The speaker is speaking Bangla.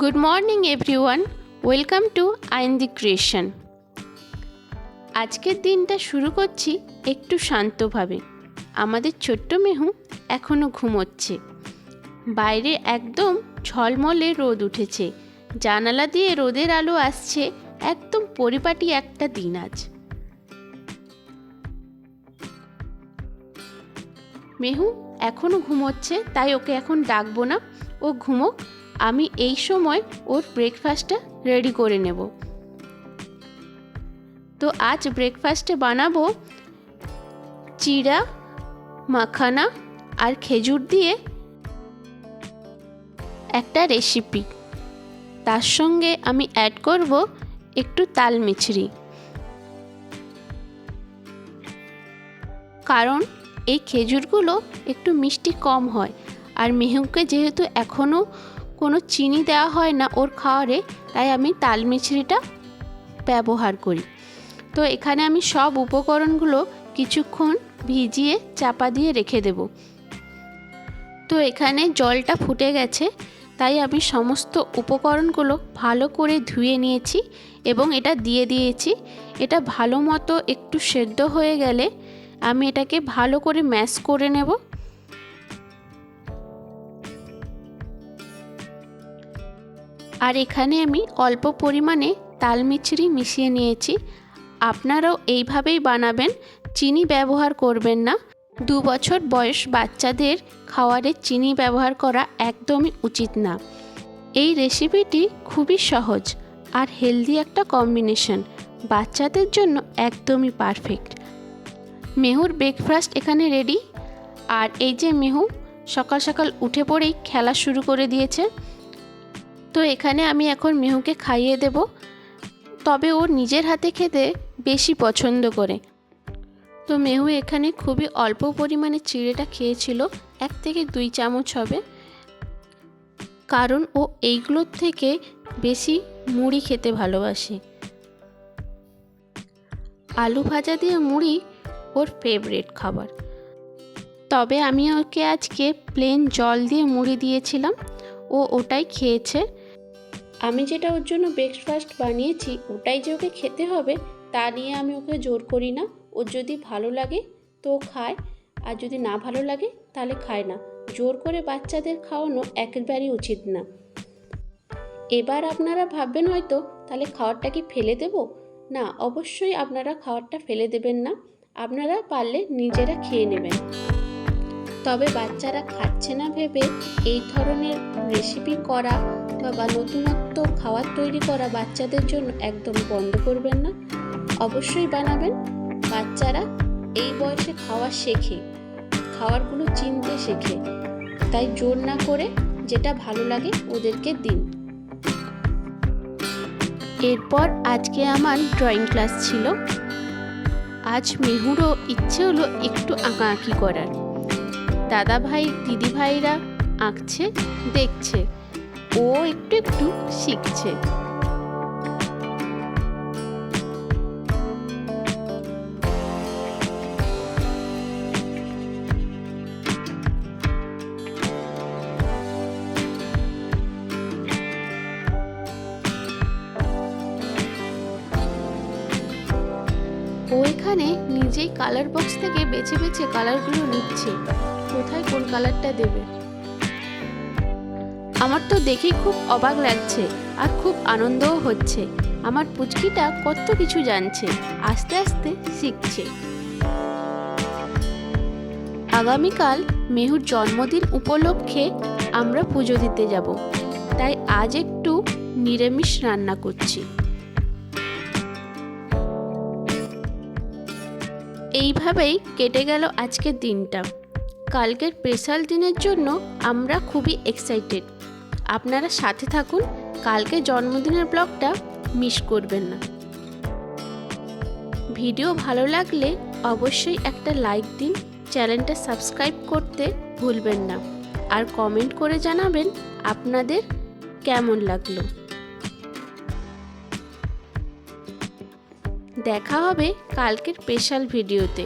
Good morning everyone welcome to আইন্দি creation আজকের দিনটা শুরু করছি একটু শান্তভাবে। আমাদের ছোট্ট মেহু এখনও ঘুমোচ্ছে। বাইরে একদম ঝলমলে রোদ উঠেছে। জানালা দিয়ে রোদের আলো আসছে একদম পরিপাটি একটা দিন আজ। মেহু এখনও ঘুমোচ্ছে, তাই ওকে এখন ডাকবো না। ও ঘুমোক আমি এই সময় ওর ব্রেকফাস্টটা রেডি করে নেব। তো আজ ব্রেকফাস্টে বানাবো চিড়া, মাখানা আর খেজুর দিয়ে একটা রেসিপি তার সঙ্গে আমি অ্যাড করব একটু তাল মিছরি। কারণ এই খেজুরগুলো একটু মিষ্টি কম হয়, আর মেহুকে যেহেতু এখনও কোনো চিনি দেওয়া হয় না ওর খাওয়ারে, তাই আমি তাল মিছরিটা ব্যবহার করি। তো এখানে আমি সব উপকরণগুলো কিছুক্ষণ ভিজিয়ে চাপা দিয়ে রেখে দেব। তো এখানে জলটা ফুটে গেছে, তাই আমি সমস্ত উপকরণগুলো ভালো করে ধুয়ে নিয়েছি এবং এটা দিয়ে দিয়েছি। এটা ভালো মতো একটু সেদ্ধ হয়ে গেলে আমি এটাকে ভালো করে ম্যাশ করে নেব। আর এখানে আমি অল্প পরিমাণে তাল মিছরি মিশিয়ে নিয়েছি। আপনারাও এইভাবেই বানাবেন, চিনি ব্যবহার করবেন না। দু বছর বয়স বাচ্চাদের খাওয়ারে চিনি ব্যবহার করা একদমই উচিত না। এই রেসিপিটি খুবই সহজ আর হেলদি একটা কম্বিনেশন, বাচ্চাদের জন্য একদমই পারফেক্ট। মেহুর ব্রেকফাস্ট এখানে রেডি। আর এই যে মেহু, সকাল সকাল উঠে পড়েই খেলা শুরু করে দিয়েছে। তো এখানে আমি এখন মেহুকে খাইয়ে দেব। তবে ও নিজের হাতে খেতে বেশি পছন্দ করে। তো মেহু এখানে খুবই অল্প পরিমাণে চিড়েটা খেয়েছিল, এক থেকে দুই চামচ হবে। কারণ ও এইগুলোর থেকে বেশি মুড়ি খেতে ভালোবাসে। আলু ভাজা দিয়ে মুড়ি ওর ফেভারেট খাবার। তবে আমি ওকে আজকে প্লেন জল দিয়ে মুড়ি দিয়েছিলাম। ও ওটাই খেয়েছে। আমি যেটা ওর জন্য ব্রেকফাস্ট বানিয়েছি, ওটাই যে ওকে খেতে হবে, তা নিয়ে আমি ওকে জোর করি না। ওর যদি ভালো লাগে, তো খায়, আর যদি না ভালো লাগে, তাহলে খায় না। জোর করে বাচ্চাদের খাওয়ানো একেবারেই উচিত না। এবার আপনারা ভাববেন হয়তো, তাহলে খাবারটা কি ফেলে দেব? না, অবশ্যই আপনারা খাবারটা ফেলে দেবেন না। আপনারা পারলে নিজেরা খেয়ে নেবেন। তবে বাচ্চারা খাচ্ছে না ভেবে এই ধরনের রেসিপি করা বা নতুনত্ব খাবার তৈরি করা বাচ্চাদের জন্য একদম বন্ধ করবেন না। অবশ্যই বানাবেন। বাচ্চারা এই বয়সে খাওয়া শেখে। খাবারগুলো চিনতে শেখে। তাই জোর না করে যেটা ভালো লাগে ওদেরকে দিন। এরপর আজকে আমার ড্রয়িং ক্লাস ছিল। আজ মেহুরও ইচ্ছে হলো একটু আঁকাআঁকি করার। দাদা ভাই দিদি ভাইরা আঁকছে, দেখছে। ও একটু একটু শিখছে। ও এখানে নিজেই কালার বক্স থেকে বেছে বেছে কালারগুলো নিচ্ছে। কোথায় কোন কালারটা দেবে? আমার তো দেখেই খুব অবাক লাগছে আর খুব আনন্দও হচ্ছে। আমার পুচকিটা কত কিছু জানছে, আস্তে আস্তে শিখছে। আগামীকাল মেহুর জন্মদিন উপলক্ষে আমরা পুজো দিতে যাব, তাই আজ একটু নিরামিষ রান্না করছি। এইভাবেই কেটে গেল আজকের দিনটা। কালকের স্পেশাল দিনের জন্য আমরা খুবই এক্সাইটেড আপনারা সাথে থাকুন, কালকে জন্মদিনের ব্লগটা মিস করবেন না। ভিডিও ভালো লাগলে অবশ্যই একটা লাইক দিন চ্যানেলটা সাবস্ক্রাইব করতে ভুলবেন না। আর কমেন্ট করে জানাবেন আপনাদের কেমন লাগল। দেখা হবে কালকের স্পেশাল ভিডিওতে